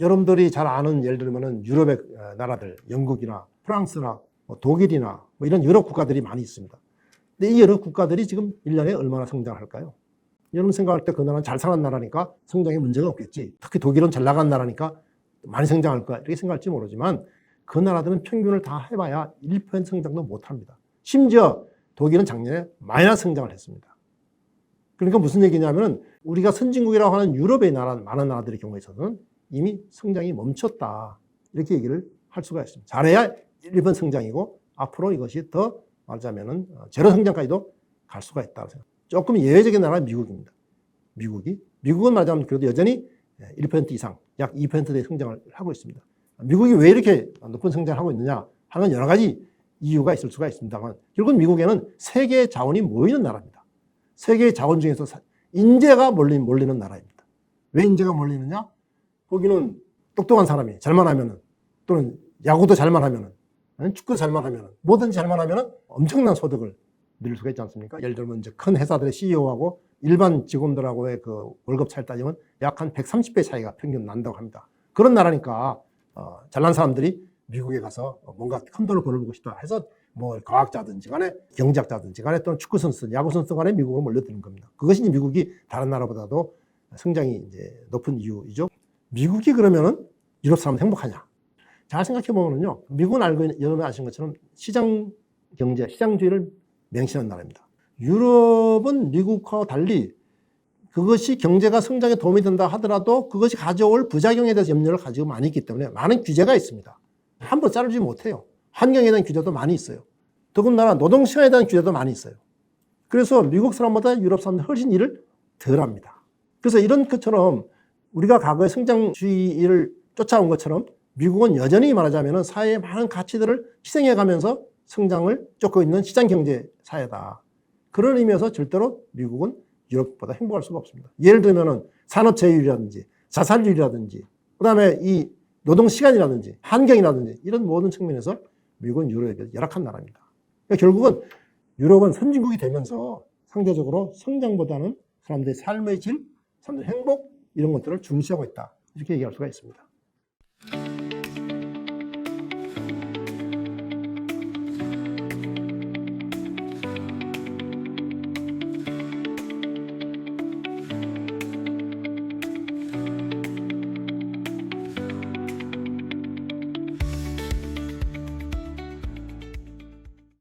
여러분들이 잘 아는 예를 들면은 유럽의 어, 나라들, 영국이나 프랑스나 뭐 독일이나 뭐 이런 유럽 국가들이 많이 있습니다. 근데 이 여러 국가들이 지금 1년에 얼마나 성장할까요? 여러분 생각할 때 그 나라는 잘 사는 나라니까 성장에 문제가 없겠지. 특히 독일은 잘 나간 나라니까 많이 성장할 거야. 이렇게 생각할지 모르지만 그 나라들은 평균을 다 해봐야 1% 성장도 못 합니다. 심지어 독일은 작년에 마이너스 성장을 했습니다. 그러니까 무슨 얘기냐면은 우리가 선진국이라고 하는 유럽의 나라, 많은 나라들의 경우에 있어서는 이미 성장이 멈췄다. 이렇게 얘기를 할 수가 있습니다. 잘해야 1번 성장이고 앞으로 이것이 더 말하자면은 어, 제로 성장까지도 갈 수가 있다고 생각. 조금 예외적인 나라가 미국입니다. 미국이 미국은 말하자면 그래도 여전히 1% 이상, 약 2%대 성장을 하고 있습니다. 미국이 왜 이렇게 높은 성장을 하고 있느냐 하는 여러 가지 이유가 있을 수가 있습니다만 결국 미국에는 세계의 자원이 모이는 나라입니다. 세계의 자원 중에서 사- 인재가 몰리, 몰리는 나라입니다. 왜 인재가 몰리느냐? 거기는 똑똑한 사람이 잘만 하면은 또는 야구도 잘만 하면은 축구 잘만 하면은 뭐든지 잘만 하면은 엄청난 소득을 누릴 수가 있지 않습니까? 예를 들면 이제 큰 회사들의 CEO하고 일반 직원들하고의 그 월급 차이를 따지면 약 한 130배 차이가 평균 난다고 합니다. 그런 나라니까 어, 잘난 사람들이 미국에 가서 뭔가 큰 돈을 벌어보고 싶다 해서 뭐 과학자든지 간에 경제학자든지 간에 또는 축구 선수, 야구 선수 간에 미국으로 몰려드는 겁니다. 그것이 미국이 다른 나라보다도 성장이 이제 높은 이유이죠. 미국이 그러면은 유럽 사람 행복하냐? 잘 생각해 보면요. 미국은 알고 있는, 여러분 아시는 것처럼 시장 경제, 시장주의를 맹신한 나라입니다. 유럽은 미국과 달리 그것이 경제가 성장에 도움이 된다 하더라도 그것이 가져올 부작용에 대해서 염려를 가지고 많이 있기 때문에 많은 규제가 있습니다. 함부로 자르지 못해요. 환경에 대한 규제도 많이 있어요. 더군다나 노동시간에 대한 규제도 많이 있어요. 그래서 미국 사람보다 유럽 사람들 훨씬 일을 덜 합니다. 그래서 이런 것처럼 우리가 과거에 성장주의를 쫓아온 것처럼 미국은 여전히 말하자면 사회의 많은 가치들을 희생해 가면서 성장을 쫓고 있는 시장 경제 사회다. 그런 의미에서 절대로 미국은 유럽보다 행복할 수가 없습니다. 예를 들면은 산업 제휴라든지 자살률이라든지 그다음에 이 노동 시간이라든지 환경이라든지 이런 모든 측면에서 미국은 유럽에 열악한 나라입니다. 그러니까 결국은 유럽은 선진국이 되면서 상대적으로 성장보다는 사람들의 삶의 질, 사람들의 행복 이런 것들을 중시하고 있다. 이렇게 얘기할 수가 있습니다.